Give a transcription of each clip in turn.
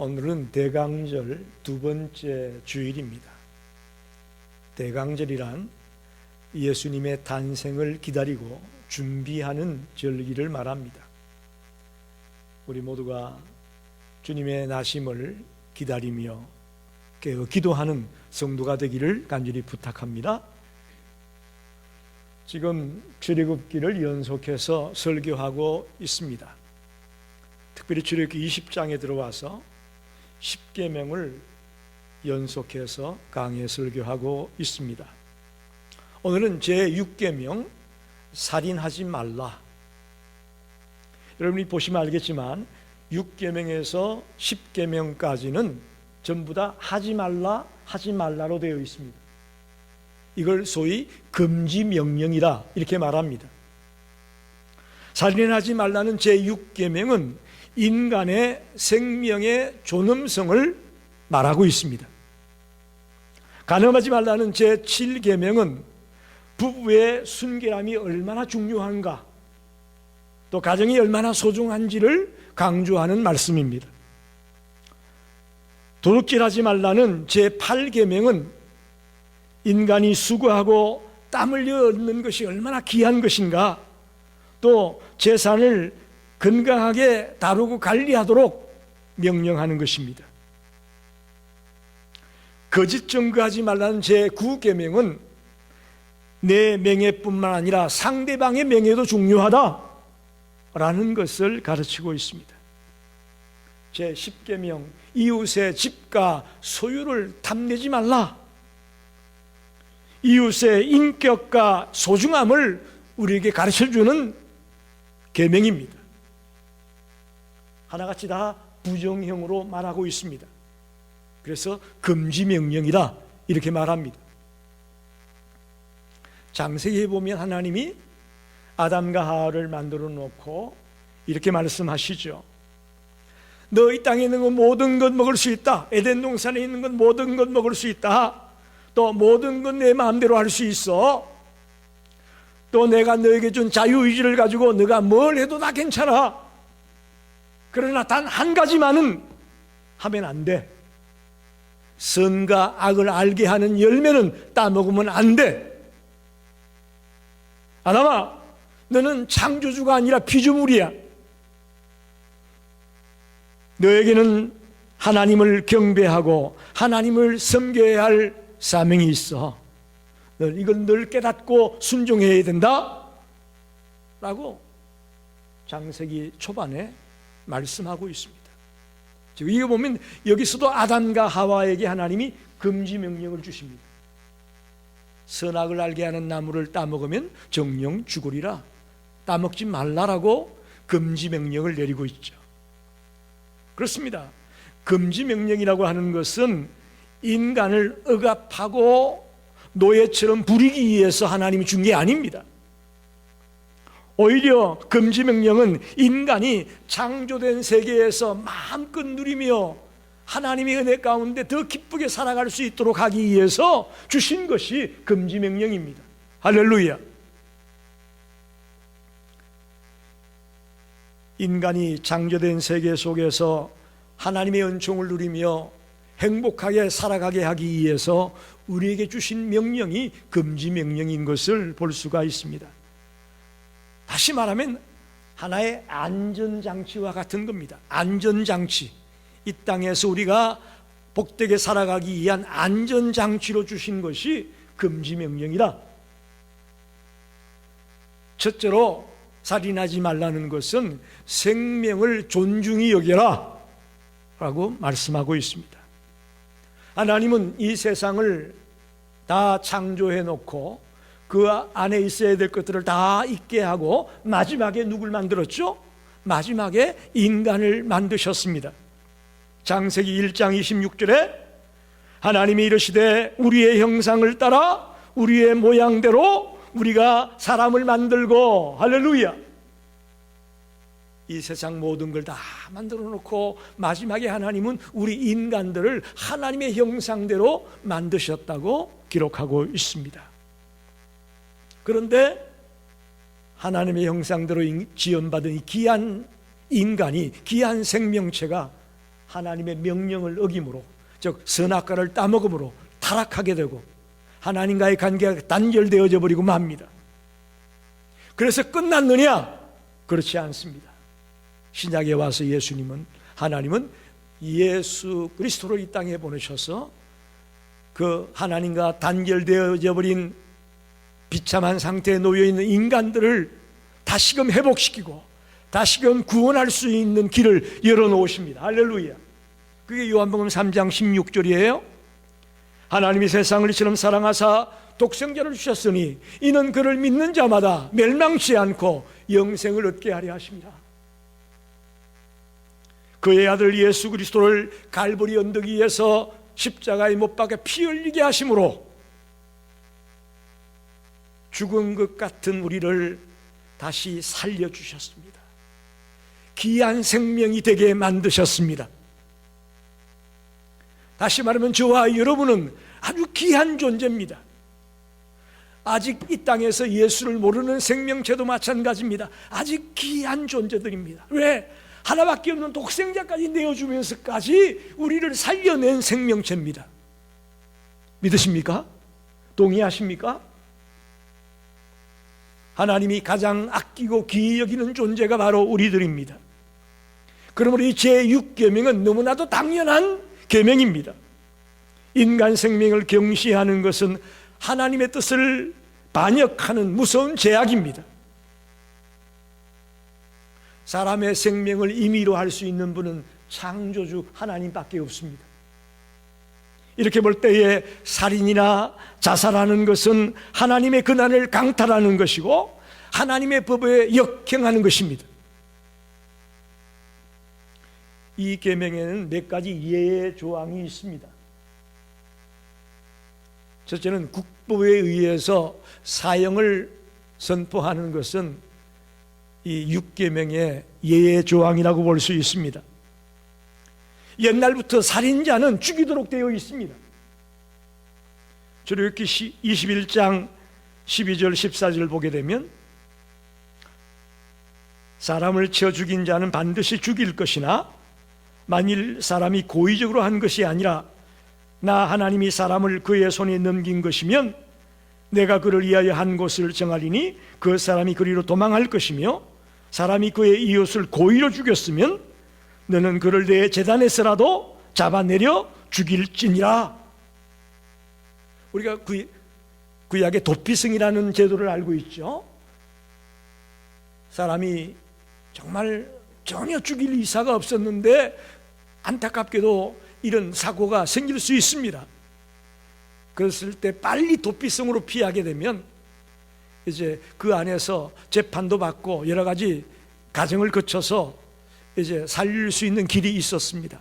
오늘은 대강절 두 번째 주일입니다. 대강절이란 예수님의 탄생을 기다리고 준비하는 절기를 말합니다. 우리 모두가 주님의 나심을 기다리며 기도하는 성도가 되기를 간절히 부탁합니다. 지금 출애굽기를 연속해서 설교하고 있습니다. 특별히 출애굽기 20장에 들어와서 10계명을 연속해서 강해 설교하고 있습니다. 오늘은 제 6계명 살인하지 말라. 여러분이 보시면 알겠지만 6계명에서 10계명까지는 전부 다 하지 말라 하지 말라로 되어 있습니다. 이걸 소위 금지 명령이다 이렇게 말합니다. 살인하지 말라는 제 6계명은 인간의 생명의 존엄성을 말하고 있습니다. 간음하지 말라는 제 7계명은 부부의 순결함이 얼마나 중요한가 또 가정이 얼마나 소중한지를 강조하는 말씀입니다. 도둑질하지 말라는 제 8계명은 인간이 수고하고 땀 흘려 얻는 것이 얼마나 귀한 것인가 또 재산을 건강하게 다루고 관리하도록 명령하는 것입니다. 거짓 증거하지 말라는 제 9계명은 내 명예뿐만 아니라 상대방의 명예도 중요하다 라는 것을 가르치고 있습니다. 제 10계명 이웃의 집과 소유를 탐내지 말라. 이웃의 인격과 소중함을 우리에게 가르쳐 주는 계명입니다. 하나같이 다 부정형으로 말하고 있습니다. 그래서 금지 명령이다 이렇게 말합니다. 장세기에 보면 하나님이 아담과 하와를 만들어 놓고 이렇게 말씀하시죠. 너이 땅에 있는 건 모든 것 먹을 수 있다. 에덴 동산에 있는 건 모든 것 먹을 수 있다. 또 모든 건 내 마음대로 할 수 있어. 또 내가 너에게 준 자유의지를 가지고 너가 뭘 해도 다 괜찮아. 그러나 단 한 가지만은 하면 안 돼. 선과 악을 알게 하는 열매는 따먹으면 안 돼. 아담아, 너는 창조주가 아니라 피조물이야. 너에게는 하나님을 경배하고 하나님을 섬겨야 할 사명이 있어. 너 이건 늘 깨닫고 순종해야 된다. 라고 장세기 초반에 말씀하고 있습니다. 지금 이거 보면 여기서도 아담과 하와에게 하나님이 금지 명령을 주십니다. 선악을 알게 하는 나무를 따먹으면 정령 죽으리라. 따먹지 말라라고 금지 명령을 내리고 있죠. 그렇습니다. 금지 명령이라고 하는 것은 인간을 억압하고 노예처럼 부리기 위해서 하나님이 준 게 아닙니다. 오히려 금지 명령은 인간이 창조된 세계에서 마음껏 누리며 하나님의 은혜 가운데 더 기쁘게 살아갈 수 있도록 하기 위해서 주신 것이 금지 명령입니다. 할렐루야. 인간이 창조된 세계 속에서 하나님의 은총을 누리며 행복하게 살아가게 하기 위해서 우리에게 주신 명령이 금지 명령인 것을 볼 수가 있습니다. 다시 말하면 하나의 안전장치와 같은 겁니다. 안전장치. 이 땅에서 우리가 복되게 살아가기 위한 안전장치로 주신 것이 금지 명령이다. 첫째로 살인하지 말라는 것은 생명을 존중히 여겨라 라고 말씀하고 있습니다. 하나님은 이 세상을 다 창조해 놓고 그 안에 있어야 될 것들을 다 있게 하고 마지막에 누굴 만들었죠? 마지막에 인간을 만드셨습니다. 장세기 1장 26절에 하나님이 이르시되 우리의 형상을 따라 우리의 모양대로 우리가 사람을 만들고 할렐루야. 이 세상 모든 걸 다 만들어 놓고 마지막에 하나님은 우리 인간들을 하나님의 형상대로 만드셨다고 기록하고 있습니다. 그런데 하나님의 형상대로 지연받은 이 귀한 인간이 귀한 생명체가 하나님의 명령을 어김으로 즉 선악과를 따먹음으로 타락하게 되고 하나님과의 관계가 단절되어져 버리고 맙니다. 그래서 끝났느냐? 그렇지 않습니다. 신약에 와서 예수님은 하나님은 예수 그리스도를 이 땅에 보내셔서 그 하나님과 단결되어져 버린 비참한 상태에 놓여 있는 인간들을 다시금 회복시키고 다시금 구원할 수 있는 길을 열어 놓으십니다. 할렐루야. 그게 요한복음 3장 16절이에요. 하나님이 세상을 이처럼 사랑하사 독생자를 주셨으니 이는 그를 믿는 자마다 멸망치 않고 영생을 얻게 하려 하십니다. 그의 아들 예수 그리스도를 갈보리 언덕 위에서 십자가에 못 박아 피 흘리게 하심으로 죽은 것 같은 우리를 다시 살려 주셨습니다. 귀한 생명이 되게 만드셨습니다. 다시 말하면 저와 여러분은 아주 귀한 존재입니다. 아직 이 땅에서 예수를 모르는 생명체도 마찬가지입니다. 아직 귀한 존재들입니다. 왜? 하나밖에 없는 독생자까지 내어주면서까지 우리를 살려낸 생명체입니다. 믿으십니까? 동의하십니까? 하나님이 가장 아끼고 귀히 여기는 존재가 바로 우리들입니다. 그러므로 이 제6계명은 너무나도 당연한 계명입니다. 인간 생명을 경시하는 것은 하나님의 뜻을 반역하는 무서운 제약입니다. 사람의 생명을 임의로 할 수 있는 분은 창조주 하나님밖에 없습니다. 이렇게 볼 때에 살인이나 자살하는 것은 하나님의 근한을 강탈하는 것이고 하나님의 법에 역행하는 것입니다. 이 계명에는 몇 가지 예의 조항이 있습니다. 첫째는 국법에 의해서 사형을 선포하는 것은 이 육계명의 예의 조항이라고 볼 수 있습니다. 옛날부터 살인자는 죽이도록 되어 있습니다. 출애굽기 21장 12절 14절 보게 되면 사람을 쳐 죽인 자는 반드시 죽일 것이나 만일 사람이 고의적으로 한 것이 아니라 나 하나님이 사람을 그의 손에 넘긴 것이면 내가 그를 위하여 한 곳을 정하리니 그 사람이 그리로 도망할 것이며 사람이 그의 이웃을 고의로 죽였으면 너는 그를 내 재단에서라도 잡아내려 죽일지니라. 우리가 구, 구약의 도피성이라는 제도를 알고 있죠. 사람이 정말 전혀 죽일 이사가 없었는데 안타깝게도 이런 사고가 생길 수 있습니다. 그랬을 때 빨리 도피성으로 피하게 되면 이제 그 안에서 재판도 받고 여러 가지 과정을 거쳐서 이제 살릴 수 있는 길이 있었습니다.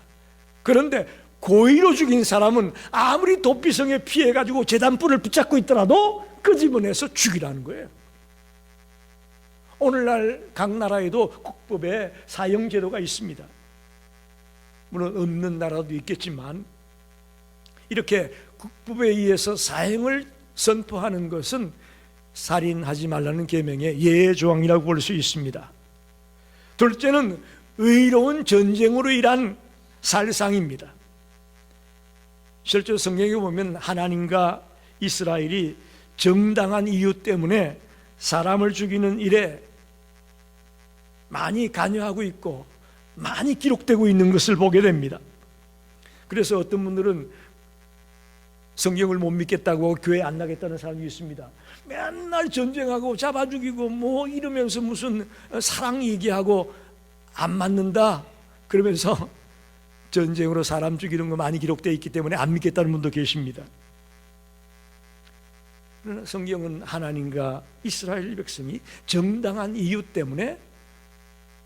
그런데 고의로 죽인 사람은 아무리 도피성에 피해 가지고 재단불을 붙잡고 있더라도 끄집어내서 죽이라는 거예요. 오늘날 각 나라에도 국법에 사형 제도가 있습니다. 물론 없는 나라도 있겠지만 이렇게 국법에 의해서 사형을 선포하는 것은 살인하지 말라는 계명의 예의 조항이라고 볼 수 있습니다. 둘째는 의로운 전쟁으로 일한 살상입니다. 실제 성경에 보면 하나님과 이스라엘이 정당한 이유 때문에 사람을 죽이는 일에 많이 관여하고 있고 많이 기록되고 있는 것을 보게 됩니다. 그래서 어떤 분들은 성경을 못 믿겠다고 교회 안 나겠다는 사람이 있습니다. 맨날 전쟁하고 잡아 죽이고 뭐 이러면서 무슨 사랑 얘기하고 안 맞는다 그러면서 전쟁으로 사람 죽이는 거 많이 기록되어 있기 때문에 안 믿겠다는 분도 계십니다. 그러나 성경은 하나님과 이스라엘 백성이 정당한 이유 때문에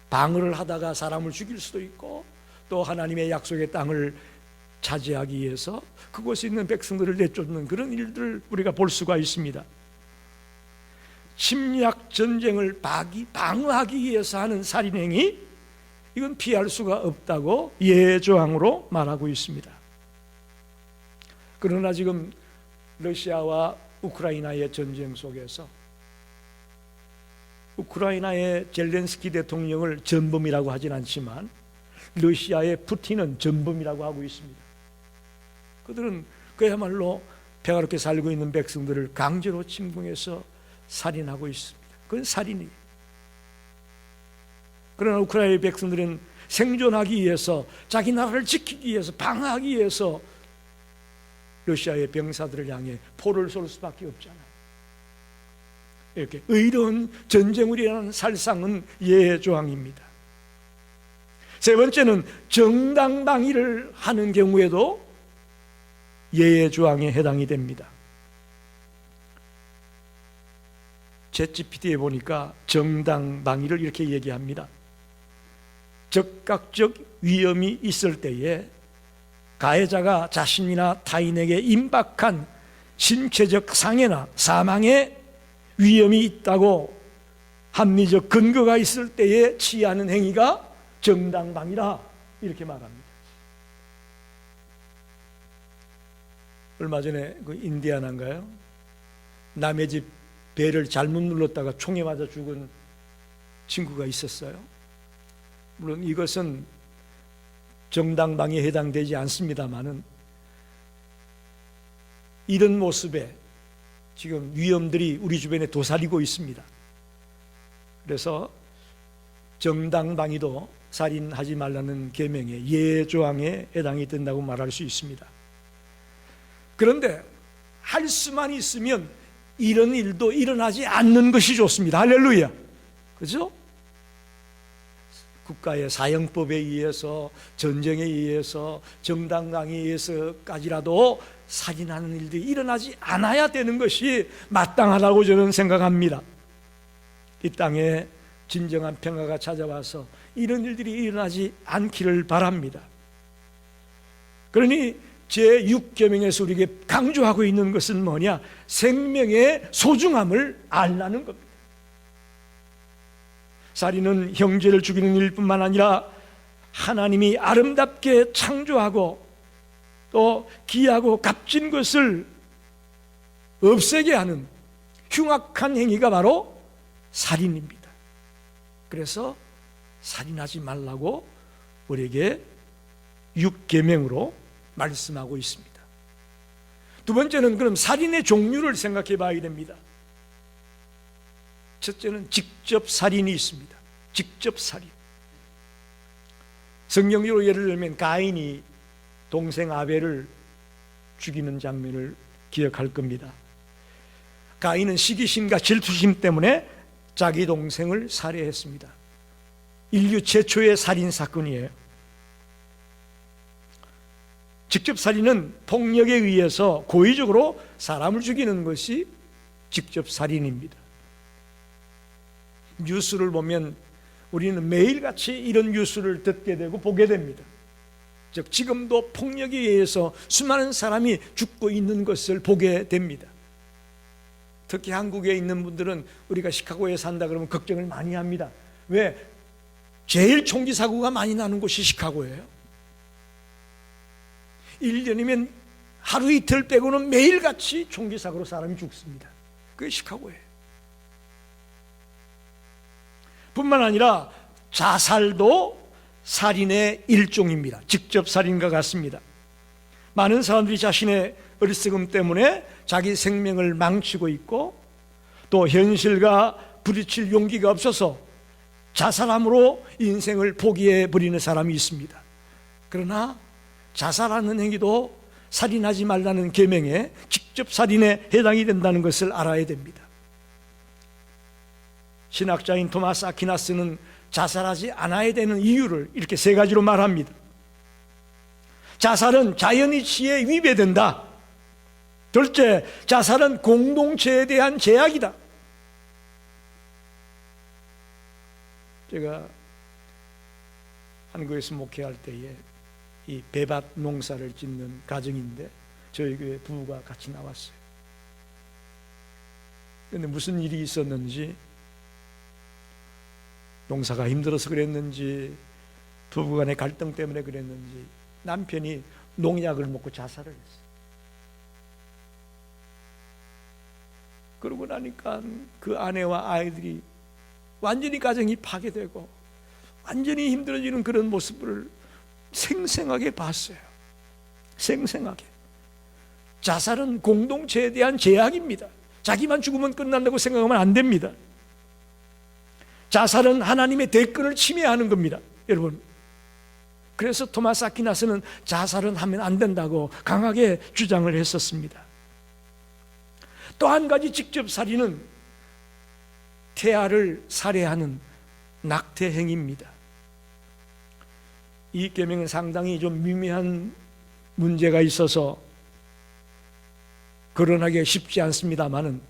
방어를 하다가 사람을 죽일 수도 있고 또 하나님의 약속의 땅을 차지하기 위해서 그곳에 있는 백성들을 내쫓는 그런 일들을 우리가 볼 수가 있습니다. 침략 전쟁을 방어하기 위해서 하는 살인행위 이건 피할 수가 없다고 예조항으로 말하고 있습니다. 그러나 지금 러시아와 우크라이나의 전쟁 속에서 우크라이나의 젤렌스키 대통령을 전범이라고 하진 않지만 러시아의 푸틴은 전범이라고 하고 있습니다. 그들은 그야말로 평화롭게 살고 있는 백성들을 강제로 침공해서 살인하고 있습니다. 그건 살인이에요. 그러나 우크라이나 백성들은 생존하기 위해서 자기 나라를 지키기 위해서 방어하기 위해서 러시아의 병사들을 향해 포를 쏠 수밖에 없잖아요. 이렇게 의로운 전쟁을 일하는 살상은 예의 조항입니다. 세 번째는 정당방위를 하는 경우에도 예의 조항에 해당이 됩니다. 챗GPT에 보니까 정당방위를 이렇게 얘기합니다. 적각적 위험이 있을 때에 가해자가 자신이나 타인에게 임박한 신체적 상해나 사망의 위험이 있다고 합리적 근거가 있을 때에 취하는 행위가 정당방위라 이렇게 말합니다. 얼마 전에 그 인디아나인가요? 남의 집 배를 잘못 눌렀다가 총에 맞아 죽은 친구가 있었어요. 물론 이것은 정당방위에 해당되지 않습니다만은 이런 모습에 지금 위험들이 우리 주변에 도사리고 있습니다. 그래서 정당방위도 살인하지 말라는 계명의 예조항에 해당이 된다고 말할 수 있습니다. 그런데 할 수만 있으면 이런 일도 일어나지 않는 것이 좋습니다. 할렐루야. 그죠? 국가의 사형법에 의해서 전쟁에 의해서 정당강에 의해서까지라도 살인하는 일들이 일어나지 않아야 되는 것이 마땅하다고 저는 생각합니다. 이 땅에 진정한 평화가 찾아와서 이런 일들이 일어나지 않기를 바랍니다. 그러니 제6계명에서 우리에게 강조하고 있는 것은 뭐냐? 생명의 소중함을 알라는 겁니다. 살인은 형제를 죽이는 일뿐만 아니라 하나님이 아름답게 창조하고 또 귀하고 값진 것을 없애게 하는 흉악한 행위가 바로 살인입니다. 그래서 살인하지 말라고 우리에게 육계명으로 말씀하고 있습니다. 두 번째는 그럼 살인의 종류를 생각해 봐야 됩니다. 첫째는 직접 살인이 있습니다. 직접 살인. 성경적으로 예를 들면 가인이 동생 아벨을 죽이는 장면을 기억할 겁니다. 가인은 시기심과 질투심 때문에 자기 동생을 살해했습니다. 인류 최초의 살인 사건이에요. 직접 살인은 폭력에 의해서 고의적으로 사람을 죽이는 것이 직접 살인입니다. 뉴스를 보면 우리는 매일같이 이런 뉴스를 듣게 되고 보게 됩니다. 즉 지금도 폭력에 의해서 수많은 사람이 죽고 있는 것을 보게 됩니다. 특히 한국에 있는 분들은 우리가 시카고에 산다 그러면 걱정을 많이 합니다. 왜? 제일 총기 사고가 많이 나는 곳이 시카고예요. 1년이면 하루 이틀 빼고는 매일같이 총기 사고로 사람이 죽습니다. 그게 시카고예요. 뿐만 아니라 자살도 살인의 일종입니다. 직접 살인과 같습니다. 많은 사람들이 자신의 어리석음 때문에 자기 생명을 망치고 있고 또 현실과 부딪힐 용기가 없어서 자살함으로 인생을 포기해 버리는 사람이 있습니다. 그러나 자살하는 행위도 살인하지 말라는 계명에 직접 살인에 해당이 된다는 것을 알아야 됩니다. 신학자인 토마스 아퀴나스는 자살하지 않아야 되는 이유를 이렇게 세 가지로 말합니다. 자살은 자연이치에 위배된다. 둘째, 자살은 공동체에 대한 제약이다. 제가 한국에서 목회할 때에 이 배밭 농사를 짓는 가정인데 저희 교회 부부가 같이 나왔어요. 근데 무슨 일이 있었는지 농사가 힘들어서 그랬는지 부부간의 갈등 때문에 그랬는지 남편이 농약을 먹고 자살을 했어요. 그러고 나니까 그 아내와 아이들이 완전히 가정이 파괴되고 완전히 힘들어지는 그런 모습을 생생하게 봤어요. 생생하게. 자살은 공동체에 대한 제약입니다. 자기만 죽으면 끝난다고 생각하면 안 됩니다. 자살은 하나님의 대권을 침해하는 겁니다. 여러분. 그래서 토마스 아퀴나스는 자살은 하면 안 된다고 강하게 주장을 했었습니다. 또 한 가지 직접 살인은 태아를 살해하는 낙태 행위입니다. 이 계명은 상당히 좀 미묘한 문제가 있어서 거론하기 쉽지 않습니다만은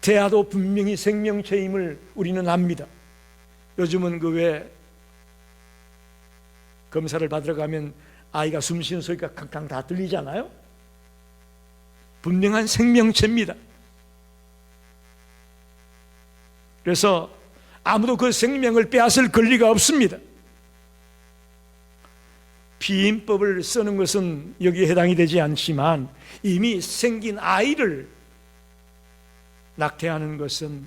태아도 분명히 생명체임을 우리는 압니다. 요즘은 그 왜 검사를 받으러 가면 아이가 숨 쉬는 소리가 캉캉 다 들리잖아요. 분명한 생명체입니다. 그래서 아무도 그 생명을 빼앗을 권리가 없습니다. 피임법을 쓰는 것은 여기에 해당이 되지 않지만 이미 생긴 아이를 낙태하는 것은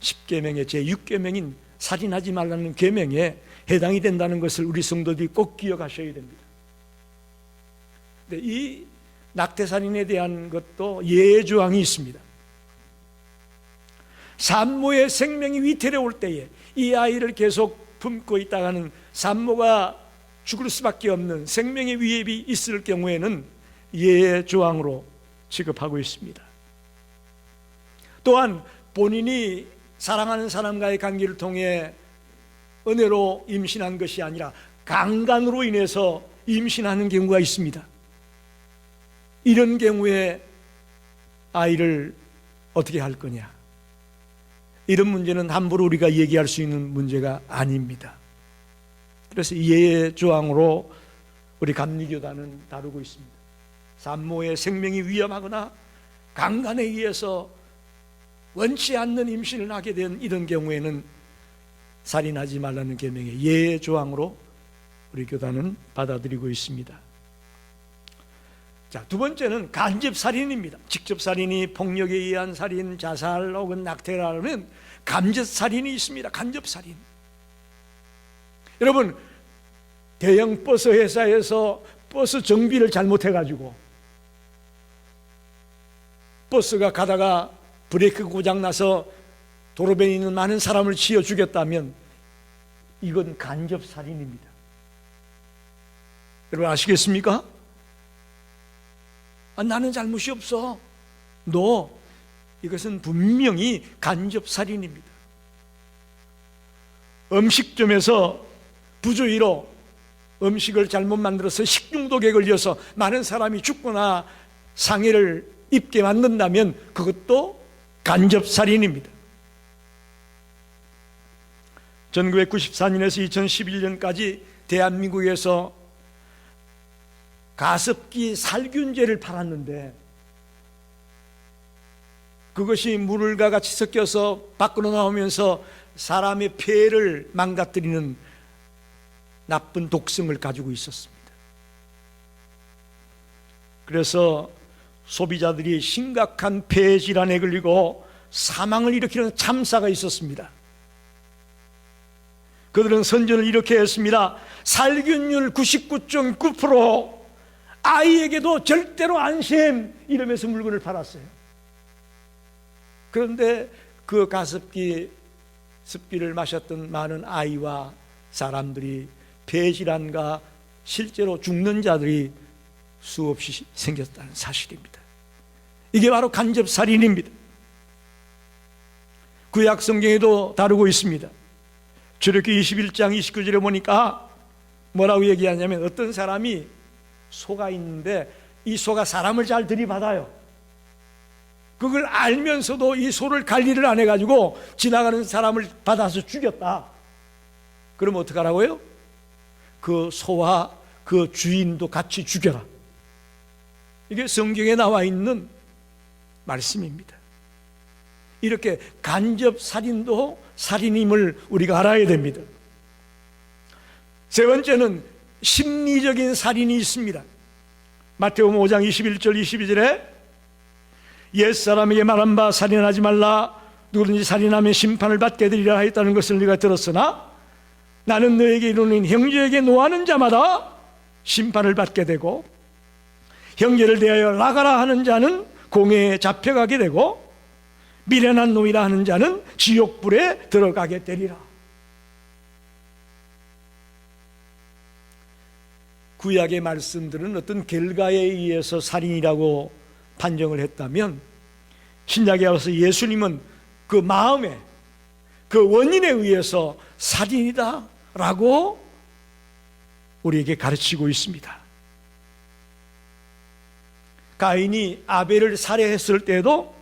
10, 계명의 제6계명인 살인하지 말라는 계명에 해당이 된다는 것을 우리 성도들이 꼭 기억하셔야 됩니다. 근데 이 낙태 살인에 대한 것도 예외 조항이 있습니다. 산모의 생명이 위태로울 때에 이 아이를 계속 품고 있다가는 산모가 죽을 수밖에 없는 생명의 위협이 있을 경우에는 예외 조항으로 취급하고 있습니다. 또한 본인이 사랑하는 사람과의 관계를 통해 은혜로 임신한 것이 아니라 강간으로 인해서 임신하는 경우가 있습니다. 이런 경우에 아이를 어떻게 할 거냐? 이런 문제는 함부로 우리가 얘기할 수 있는 문제가 아닙니다. 그래서 예의 조항으로 우리 감리교단은 다루고 있습니다. 산모의 생명이 위험하거나 강간에 의해서 원치 않는 임신을 하게 된 이런 경우에는 살인하지 말라는 계명의 예의 조항으로 우리 교단은 받아들이고 있습니다. 자, 두 번째는 간접 살인입니다. 직접 살인이 폭력에 의한 살인, 자살 혹은 낙태라면 간접 살인이 있습니다. 간접 살인. 여러분, 대형 버스 회사에서 버스 정비를 잘못해 가지고 버스가 가다가 브레이크 고장 나서 도로변에 있는 많은 사람을 치어 죽였다면 이건 간접 살인입니다. 여러분 아시겠습니까? 아, 나는 잘못이 없어. 너 이것은 분명히 간접 살인입니다. 음식점에서 부주의로 음식을 잘못 만들어서 식중독에 걸려서 많은 사람이 죽거나 상해를 입게 만든다면 그것도 간접 살인입니다. 1994년에서 2011년까지 대한민국에서 가습기 살균제를 팔았는데 그것이 물과 같이 섞여서 밖으로 나오면서 사람의 폐를 망가뜨리는 나쁜 독성을 가지고 있었습니다. 그래서 소비자들이 심각한 폐 질환에 걸리고 사망을 일으키는 참사가 있었습니다. 그들은 선전을 이렇게 했습니다. 살균율 99.9% 아이에게도 절대로 안심 이러면서 물건을 팔았어요. 그런데 그 가습기 습기를 마셨던 많은 아이와 사람들이 폐질환과 실제로 죽는 자들이 수없이 생겼다는 사실입니다. 이게 바로 간접 살인입니다. 구약 성경에도 다루고 있습니다. 출애굽기 21장 29절에 보니까 뭐라고 얘기하냐면 어떤 사람이 소가 있는데 이 소가 사람을 잘 들이받아요. 그걸 알면서도 이 소를 관리를 안 해가지고 지나가는 사람을 받아서 죽였다. 그럼 어떡하라고요? 그 소와 그 주인도 같이 죽여라. 이게 성경에 나와 있는 말씀입니다. 이렇게 간접 살인도 살인임을 우리가 알아야 됩니다. 세 번째는 심리적인 살인이 있습니다. 마태복음 5장 21절 22절에 옛사람에게 말한 바 살인하지 말라 누구든지 살인하면 심판을 받게 되리라 했다는 것을 네가 들었으나 나는 너에게 이르는 형제에게 노하는 자마다 심판을 받게 되고 형제를 대하여 나가라 하는 자는 공회에 잡혀가게 되고 미련한 놈이라 하는 자는 지옥불에 들어가게 되리라. 구약의 말씀들은 어떤 결과에 의해서 살인이라고 판정을 했다면 신약에 와서 예수님은 그 마음에 그 원인에 의해서 살인이다라고 우리에게 가르치고 있습니다. 가인이 아벨을 살해했을 때도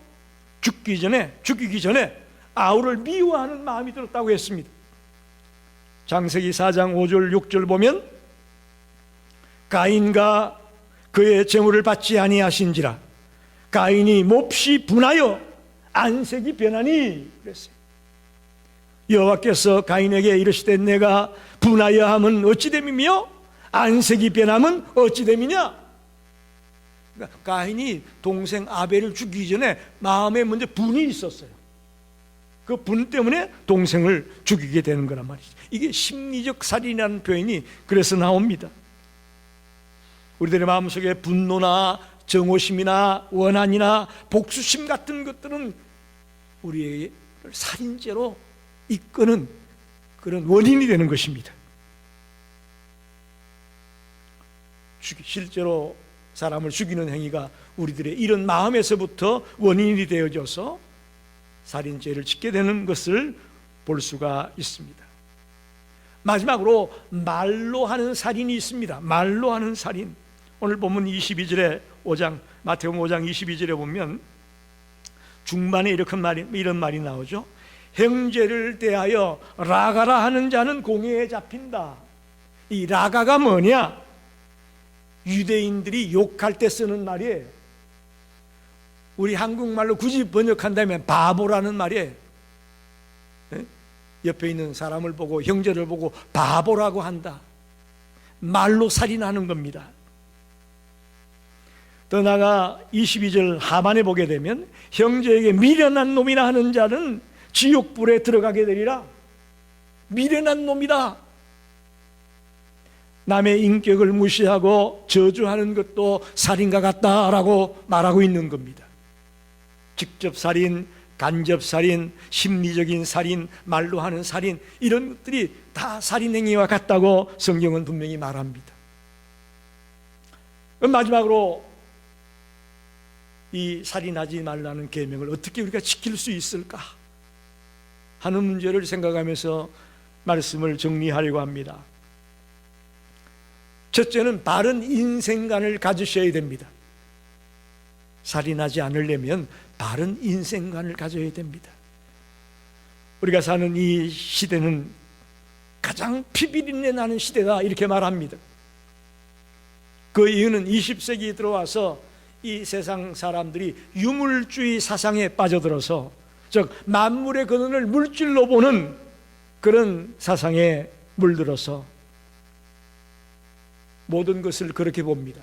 죽기 전에 죽이기 전에 아우를 미워하는 마음이 들었다고 했습니다. 장세기 4장 5절 6절 보면 가인과 그의 재물을 받지 아니하신지라 가인이 몹시 분하여 안색이 변하니 그랬어요. 여호와께서 가인에게 이르시되 내가 분하여 함은 어찌 됨이며 안색이 변함은 어찌 됨이냐? 가인이 동생 아벨을 죽이기 전에 마음에 먼저 분이 있었어요. 그 분 때문에 동생을 죽이게 되는 거란 말이죠. 이게 심리적 살인이라는 표현이 그래서 나옵니다. 우리들의 마음속에 분노나 정오심이나 원한이나 복수심 같은 것들은 우리의 살인죄로 이끄는 그런 원인이 되는 것입니다. 실제로 사람을 죽이는 행위가 우리들의 이런 마음에서부터 원인이 되어져서 살인죄를 짓게 되는 것을 볼 수가 있습니다. 마지막으로 말로 하는 살인이 있습니다. 말로 하는 살인. 오늘 보면 22절에 5장 마태복음 5장 22절에 보면 중반에 이렇게 말이 이런 말이 나오죠. 형제를 대하여 라가라 하는 자는 공회에 잡힌다. 이 라가가 뭐냐? 유대인들이 욕할 때 쓰는 말이에요. 우리 한국말로 굳이 번역한다면 바보라는 말이에요. 네? 옆에 있는 사람을 보고 형제를 보고 바보라고 한다. 말로 살인하는 겁니다. 더 나아가 22절 하반에 보게 되면 형제에게 미련한 놈이라 하는 자는 지옥불에 들어가게 되리라. 미련한 놈이다. 남의 인격을 무시하고 저주하는 것도 살인과 같다라고 말하고 있는 겁니다. 직접 살인, 간접 살인, 심리적인 살인, 말로 하는 살인 이런 것들이 다 살인 행위와 같다고 성경은 분명히 말합니다. 마지막으로 이 살인하지 말라는 계명을 어떻게 우리가 지킬 수 있을까 하는 문제를 생각하면서 말씀을 정리하려고 합니다. 첫째는 바른 인생관을 가지셔야 됩니다. 살인하지 않으려면 바른 인생관을 가져야 됩니다. 우리가 사는 이 시대는 가장 피비린내 나는 시대다 이렇게 말합니다. 그 이유는 20세기에 들어와서 이 세상 사람들이 유물주의 사상에 빠져들어서 즉 만물의 근원을 물질로 보는 그런 사상에 물들어서 모든 것을 그렇게 봅니다.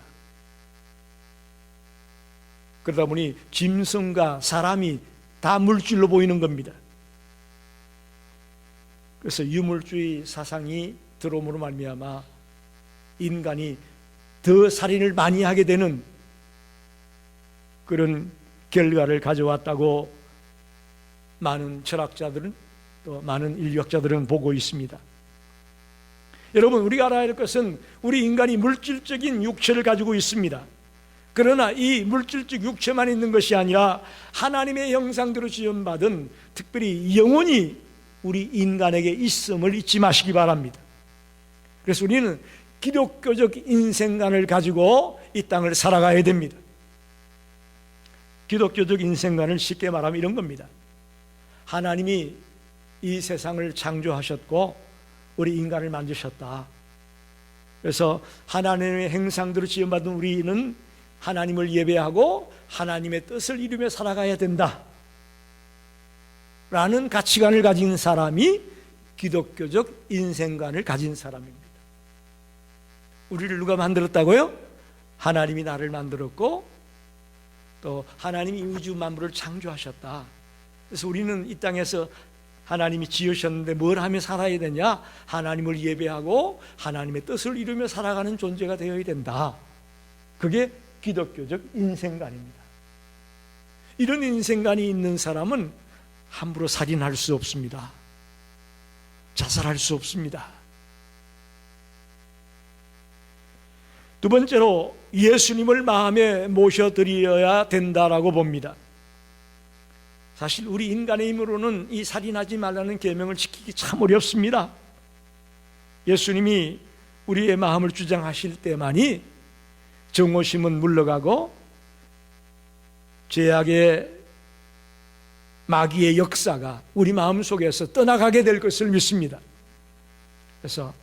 그러다 보니 짐승과 사람이 다 물질로 보이는 겁니다. 그래서 유물주의 사상이 들어옴으로 말미암아 인간이 더 살인을 많이 하게 되는 그런 결과를 가져왔다고 많은 철학자들은 또 많은 인류학자들은 보고 있습니다. 여러분 우리가 알아야 할 것은 우리 인간이 물질적인 육체를 가지고 있습니다. 그러나 이 물질적 육체만 있는 것이 아니라 하나님의 형상대로 지음받은 특별히 영혼이 우리 인간에게 있음을 잊지 마시기 바랍니다. 그래서 우리는 기독교적 인생관을 가지고 이 땅을 살아가야 됩니다. 기독교적 인생관을 쉽게 말하면 이런 겁니다. 하나님이 이 세상을 창조하셨고 우리 인간을 만드셨다. 그래서 하나님의 행상대로 지음받은 우리는 하나님을 예배하고 하나님의 뜻을 이루며 살아가야 된다. 라는 가치관을 가진 사람이 기독교적 인생관을 가진 사람입니다. 우리를 누가 만들었다고요? 하나님이 나를 만들었고 또 하나님이 우주 만물을 창조하셨다. 그래서 우리는 이 땅에서 하나님이 지으셨는데 뭘 하며 살아야 되냐? 하나님을 예배하고 하나님의 뜻을 이루며 살아가는 존재가 되어야 된다. 그게 기독교적 인생관입니다. 이런 인생관이 있는 사람은 함부로 살인할 수 없습니다. 자살할 수 없습니다. 두 번째로 예수님을 마음에 모셔드려야 된다라고 봅니다. 사실 우리 인간의 힘으로는 이 살인하지 말라는 계명을 지키기 참 어렵습니다. 예수님이 우리의 마음을 주장하실 때만이 정오심은 물러가고 죄악의 마귀의 역사가 우리 마음 속에서 떠나가게 될 것을 믿습니다. 그래서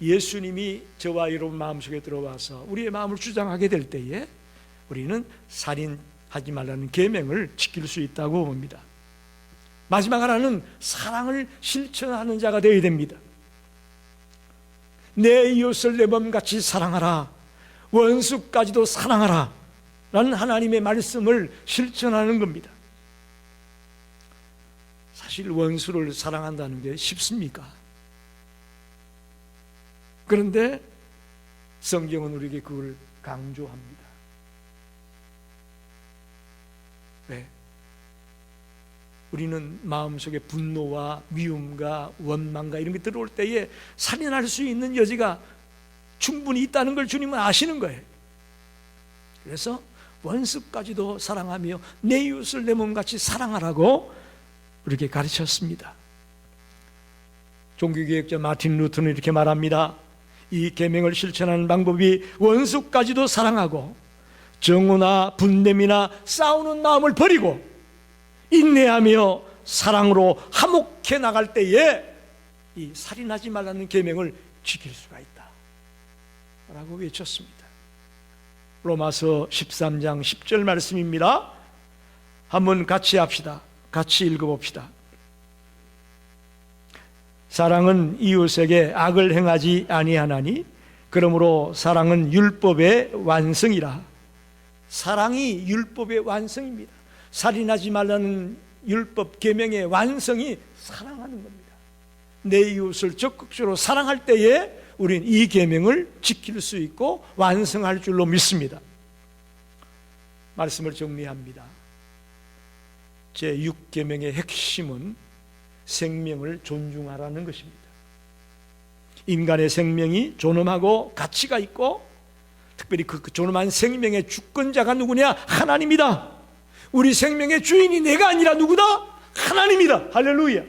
예수님이 저와 여러분 마음속에 들어와서 우리의 마음을 주장하게 될 때에 우리는 살인 하지 말라는 계명을 지킬 수 있다고 봅니다. 마지막 하나는 사랑을 실천하는 자가 되어야 됩니다. 내 이웃을 내 몸같이 사랑하라. 원수까지도 사랑하라. 라는 하나님의 말씀을 실천하는 겁니다. 사실 원수를 사랑한다는 게 쉽습니까? 그런데 성경은 우리에게 그걸 강조합니다. 왜? 우리는 마음속에 분노와 미움과 원망과 이런 게 들어올 때에 살인할 수 있는 여지가 충분히 있다는 걸 주님은 아시는 거예요. 그래서 원수까지도 사랑하며 내 이웃을 내 몸같이 사랑하라고 우리에게 가르쳤습니다. 종교개혁자 마틴 루터는 이렇게 말합니다. 이 계명을 실천하는 방법이 원수까지도 사랑하고 정오나 분냄이나 싸우는 마음을 버리고 인내하며 사랑으로 화목해 나갈 때에 이 살인하지 말라는 계명을 지킬 수가 있다. 라고 외쳤습니다. 로마서 13장 10절 말씀입니다. 한번 같이 합시다. 같이 읽어봅시다. 사랑은 이웃에게 악을 행하지 아니하나니 그러므로 사랑은 율법의 완성이라. 사랑이 율법의 완성입니다. 살인하지 말라는 율법 계명의 완성이 사랑하는 겁니다. 내 이웃을 적극적으로 사랑할 때에 우리는 이 계명을 지킬 수 있고 완성할 줄로 믿습니다. 말씀을 정리합니다. 제 6계명의 핵심은 생명을 존중하라는 것입니다. 인간의 생명이 존엄하고 가치가 있고 특별히 그 존엄한 생명의 주권자가 누구냐? 하나님이다. 우리 생명의 주인이 내가 아니라 누구다? 하나님이다. 할렐루야.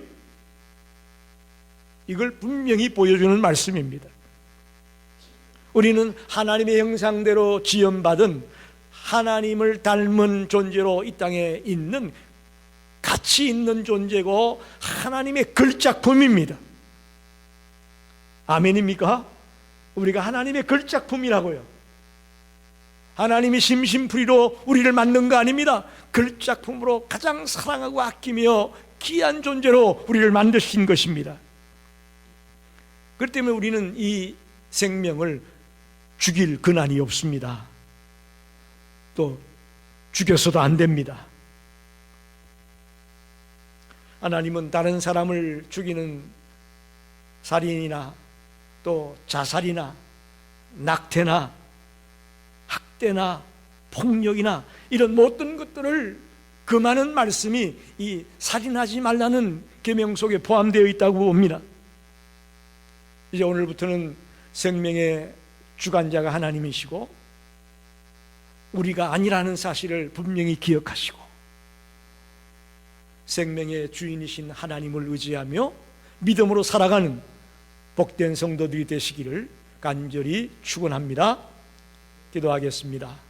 이걸 분명히 보여주는 말씀입니다. 우리는 하나님의 형상대로 지연받은 하나님을 닮은 존재로 이 땅에 있는 가치 있는 존재고 하나님의 글작품입니다. 아멘입니까? 우리가 하나님의 글작품이라고요. 하나님이 심심풀이로 우리를 만든 거 아닙니다. 글작품으로 가장 사랑하고 아끼며 귀한 존재로 우리를 만드신 것입니다. 그렇기 때문에 우리는 이 생명을 죽일 근한이 없습니다. 또 죽여서도 안 됩니다. 하나님은 다른 사람을 죽이는 살인이나 또 자살이나 낙태나 학대나 폭력이나 이런 모든 것들을 금하는 말씀이 이 살인하지 말라는 계명 속에 포함되어 있다고 봅니다. 이제 오늘부터는 생명의 주관자가 하나님이시고 우리가 아니라는 사실을 분명히 기억하시고 생명의 주인이신 하나님을 의지하며 믿음으로 살아가는 복된 성도들이 되시기를 간절히 축원합니다. 기도하겠습니다.